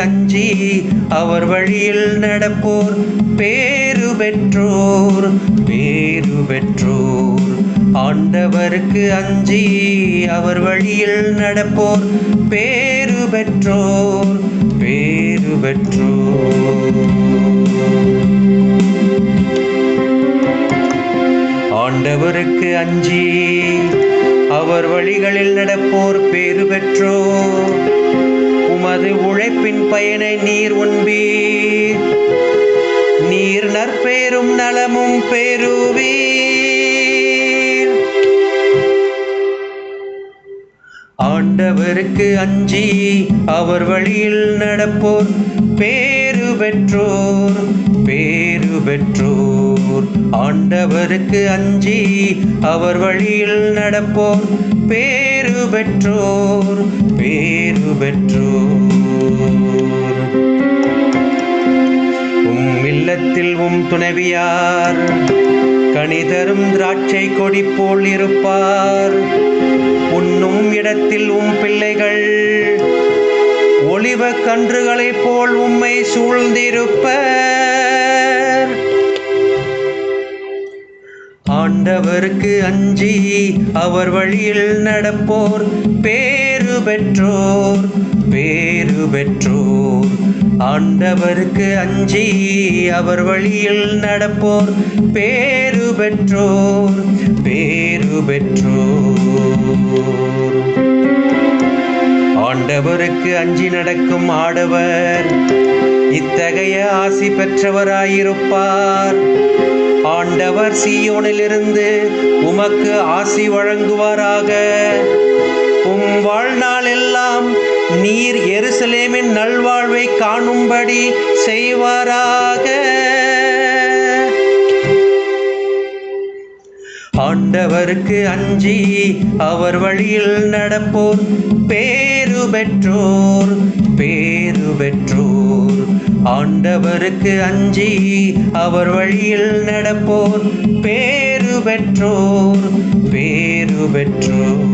அஞ்சி அவர் வழியில் நடப்போர். பேரு பெற்றோர் பேரு பெற்றோர். ஆண்டவருக்கு அஞ்சி அவர் வழியில் நடப்போர். பேரு பெற்றோர் பேரு பெற்றோர். ஆண்டவருக்கு அஞ்சி அவர் வழிகளில் நடப்போர். பேரு பெற்றோர். உமது உழைப்பின் பயனை நீர் உண்பீர் நீர் நற்பேரும் நலமும் பெறுவீர். ஆண்டவருக்கு அஞ்சி அவர் வழியில் நடப்போர். பேரு பெற்றோர் பேரு பெற்றோர். ஆண்டவருக்கு அஞ்சி அவர் வழியில் நடப்போர். பேரு பெற்றோர் பேர் பெற்றோர். உம் இல்லத்தில் உம் துணைவியார் கணிதரும் திராட்சை கொடி போல் இருப்பார். உண்ணும் இடத்தில் உம் பிள்ளைகள் ஒளிவ கன்றுகளைப் போல் உம்மை சூழ்ந்திருப்பர். ஆண்டவருக்கு அஞ்சி அவர் வழியில் நடப்போர். பேரு பெற்றோர் பேரு பெற்றோர் ஆண்டவருக்கு அஞ்சி அவர் வழியில் நடப்போர் பேரு பெற்றோர் பேரு பெற்றோர் ஆண்டவருக்கு அஞ்சி நடக்கும் ஆடவர் இத்தகைய ஆசி பெற்றவராயிருப்பார். ஆண்டவர் சீயோனிலிருந்து உமக்கு ஆசி வழங்குவாராக. உம் வாழ்நாள் எல்லாம் நீர் எருசலேமின் நல்வாழ்வை காணும்படி செய்வாராக. ஆண்டவருக்கு அஞ்சி அவர் வழியில் நடப்போர் பேரு பெற்றோர் பேரு பெற்றோர். ஆண்டவருக்கு அஞ்சி அவர் வழியில் நடப்போர். பேரு பெற்றோர் பேரு பெற்றோர்.